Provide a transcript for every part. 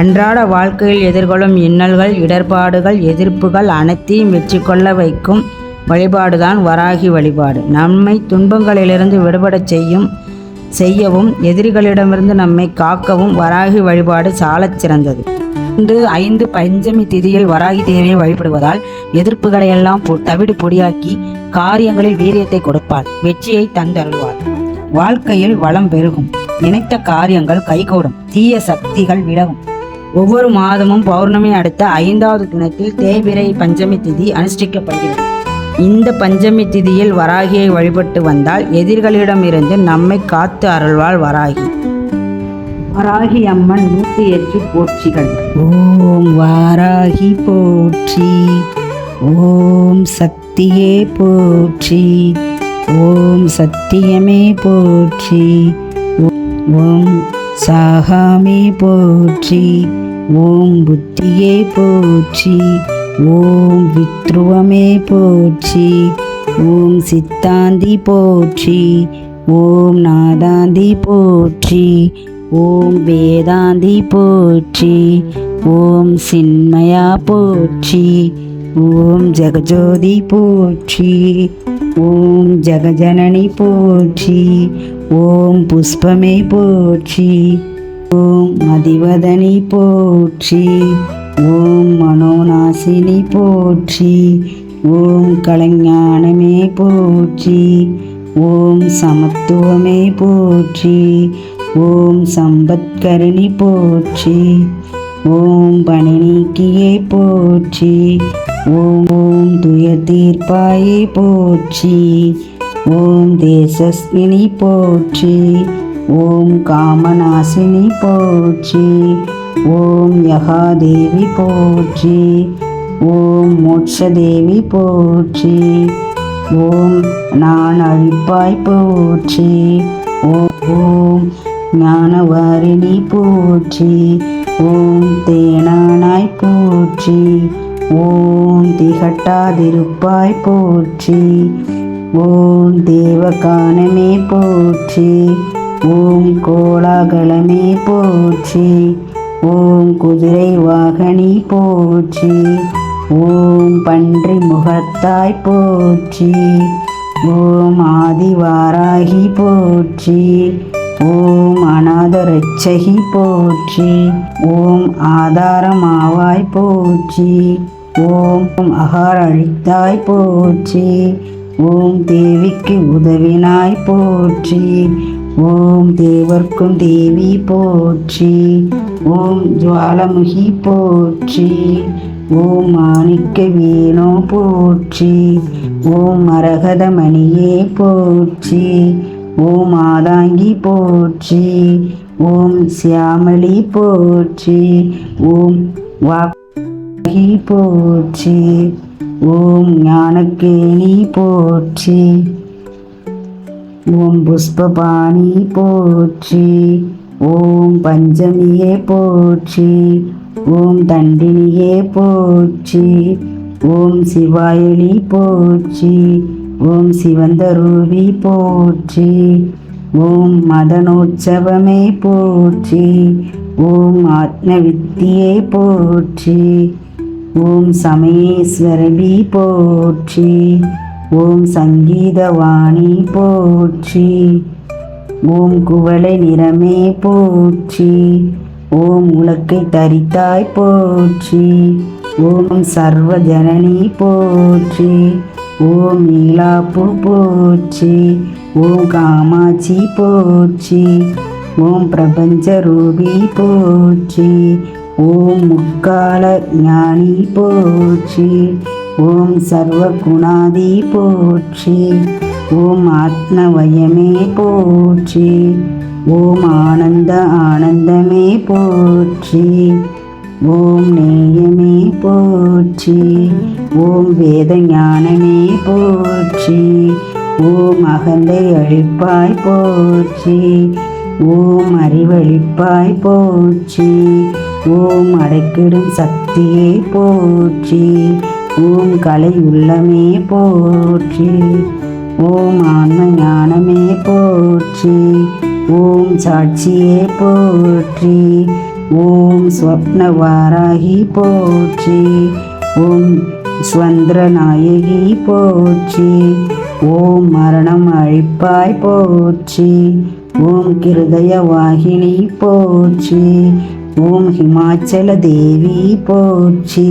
அன்றாட வாழ்க்கையில் எதிர்கொள்ளும் இன்னல்கள் இடர்பாடுகள் எதிர்ப்புகள் அனைத்தையும் வெற்றி கொள்ள வைக்கும் வழிபாடுதான் வராகி வழிபாடு. நம்மை துன்பங்களிலிருந்து விடுபடச் செய்யும் செய்யவும் எதிரிகளிடமிருந்து நம்மை காக்கவும் வராகி வழிபாடு சாலச் சிறந்தது. இன்று ஐந்து பஞ்சமி திதியில் வராகி தேவியை வழிபடுவதால் எதிர்ப்புகளையெல்லாம் பொ- தவிடு பொடியாக்கி காரியங்களில் வீரியத்தை கொடுப்பார் வெற்றியை தந்தருள்வார். வாழ்க்கையில் வளம் பெருகும் நினைத்த காரியங்கள் கைகூடும் தீய சக்திகள் விலகும். ஒவ்வொரு மாதமும் பௌர்ணமி அடுத்த ஐந்தாவது தினத்தில் தேய்பிரை பஞ்சமி திதி அனுஷ்டிக்கப்படுகிறது. இந்த பஞ்சமி திதியில் வராகியை வழிபட்டு வந்தால் எதிரிகளிடமிருந்து நம்மை காத்து அருள்வாள் வராகி. வராகி அம்மன் நூற்றி எட்டு போற்றிகள். ஓம் வாராகி போற்றி ஓம் சக்தியே போற்றி ஓம் சத்தியமே போற்றி ஓம் சாகாமே போற்றி ஓம் புத்தியே போற்றி ஓம் வித்ருவமே போற்றி ஓம் சித்தாந்தி போற்றி ஓம் நாதாந்தி போற்றி ஓம் வேதாந்தி போற்றி ஓம் சின்மயா போற்றி ஓம் ஜெகஜோதி போற்றி. ஓம் ஜெகஜனனி போற்றி ஓம் புஷ்பமே போற்றி ஓம் மதிவதனி போற்றி ஓம் மனோநாசினி போற்றி ஓம் கலைஞானமே போற்றி ஓம் சமத்துவமே போற்றி ஓம் சம்பத்கரணி போற்றி ஓம் பணிநீக்கியே போற்றி ஓம் ஓம் துய தீர்ப்பாயே போற்றி. ஓம் தேசஸ்வினி போற்றி. ஓம் காமநாசினி போற்றி. ஓம் யகாதேவி போற்றி. ஓம் மோட்சதேவி போற்றி. ஓம் நான் அழிப்பாய் போற்றி. ஓம் ஞானவாரிணி போற்றி. ஓம் தேனானாய் போற்றி. ஓம் திகட்டாதிருப்பாய் போற்றி. ஓம் தேவகானமே போற்றி. ஓம் கோலாகலமே போற்றி. ஓம் குதிரை வாகனி போற்றி. ஓம் பன்றி முகத்தாய் போற்றி. ஓம் ஆதிவாராகி போற்றி. ஓம் அநாதரட்சகி போற்றி. ஓம் ஆதாரமாவாய் போற்றி. ஓம் அகாரழித்தாய் போற்றி. ஓம் தேவிக்கு உதவினாய் போற்றி. ஓம் தேவர்க்கும் தேவி போற்றி. ஓம் ஜுவாலமுகி போற்றி. ஓம் மாணிக்க வீணோ போற்றி. ஓம் மரகதமணியே போற்றி. ஓம் மாதாங்கி போற்றி. ஓம் சியாமளி போற்றி. ஓம் வா வாக்கி போற்றி ஓம் ஞானக்கேணி போற்றி ஓம் புஷ்பபாணி போற்றி ஓம் பஞ்சமியே போற்றி ஓம் தண்டினியே போற்றி ஓம் சிவாயலி போற்றி ஓம் சிவந்தரூபி போற்றி ஓம் மதனோற்சவமே போற்றி ஓம் ஆத்மவித்தியே போற்றி. ஓம் சமயேஸ்வரபி போற்றி. ஓம் சங்கீதவாணி போற்றி. ஓம் குவளை நிறமே போற்றி. ஓம் உலக்கை தரித்தாய் போற்றி. ஓம் சர்வ ஜனனி போற்றி. ஓம் நீலாப்பு போற்றி. ஓம் காமாட்சி போற்றி. ஓம் பிரபஞ்ச ரூபி போற்றி. ஓம் முக்கால ஞானி போற்றி. ஓம் சர்வ குணாதி போற்றி. ஓம் ஆத்மவயமே போற்றி. ஓம் ஆனந்த ஆனந்தமே போற்றி. ஓம் நேயமே போற்றி. ஓம் வேத ஞானமே போற்றி. ஓம் அகந்தை அழிப்பாய் போற்றி. ஓம் அறிவழிப்பாய் போற்றி. ஓம் அடைக்கிடும் சக்தியே போற்றி. ஓம் கலை உள்ளமே போற்றி. ஓம் ஆன்ம ஞானமே போற்றி. ஓம் சாட்சியே போற்றி. ஓம் ஸ்வப்னவாராகி போற்றி. ஓம் சுவந்திர நாயகி போற்றி. ஓம் மரணம் அழிப்பாய் போற்றி. ஓம் கிருதய வாகினி போற்றி. ஓம் ஹிமாச்சல தேவி போச்சி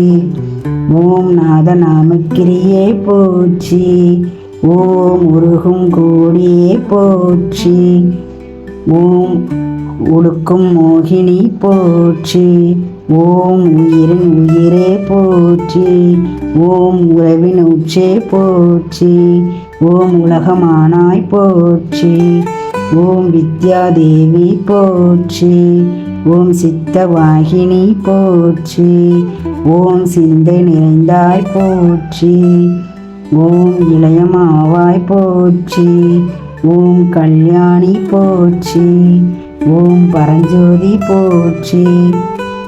ஓம் நாதநாமக்கிரியே போச்சி ஓம் உருகும் கோடியே போச்சி ஓம் உடுக்கும் மோகினி போச்சி ஓம் உயிரின் உயிரே போச்சி ஓம் உறவின் உச்சே போச்சி ஓம் உலகமானாய் போச்சி ஓம் வித்யாதேவி போச்சி ஓம் சித்தவாகினி போற்றி. ஓம் சிந்தை நிறைந்தாய் போற்றி. ஓம் இளையமாவாய் போற்றி. ஓம் கல்யாணி போற்றி. ஓம் பரஞ்சோதி போற்றி.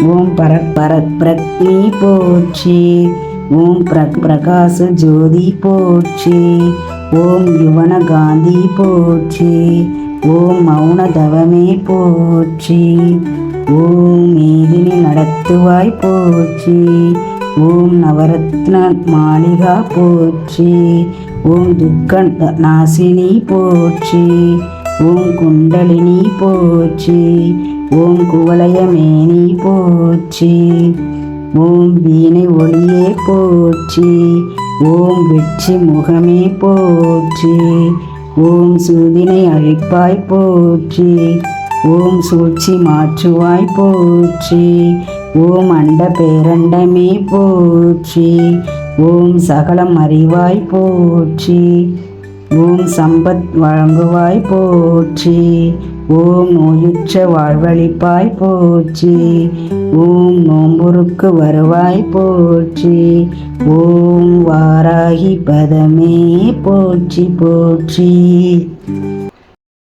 ஓம் பர பரத் பிரக்னி போற்றி. ஓம் பிர பிரகாச ஜோதி போற்றி. ஓம் யுவன காந்தி போற்றி. ஓம் மௌனதவமே போற்றி. ஓம் மேதினி நடத்துவாய் போற்றி. ஓம் நவரத்ன மாளிகா போற்றி. ஓம் துக்க நாசினி போற்றி. ஓம் குண்டலினி போற்றி. ஓம் குவலயமேனி போற்றி. ஓம் வீணை ஒளியே போற்றி. ஓம் வெற்றி முகமே போற்றி. ஓம் சூதினை அழிப்பாய் போற்றி. ஓம் சூழ்ச்சி மாற்றுவாய் போற்றி. ஓம் அண்ட பேரண்டமே போற்றி. ஓம் சகலம் அறிவாய் போற்றி. ஓம் சம்பத் வழங்குவாய் போற்றி. ஓம் நோயுற்ற வாழ்வழிப்பாய் போற்றி. ஓம் நோம்புருக்கு வருவாய் போற்றி. ஓம் வாராகி பதமே போற்றி போற்றி.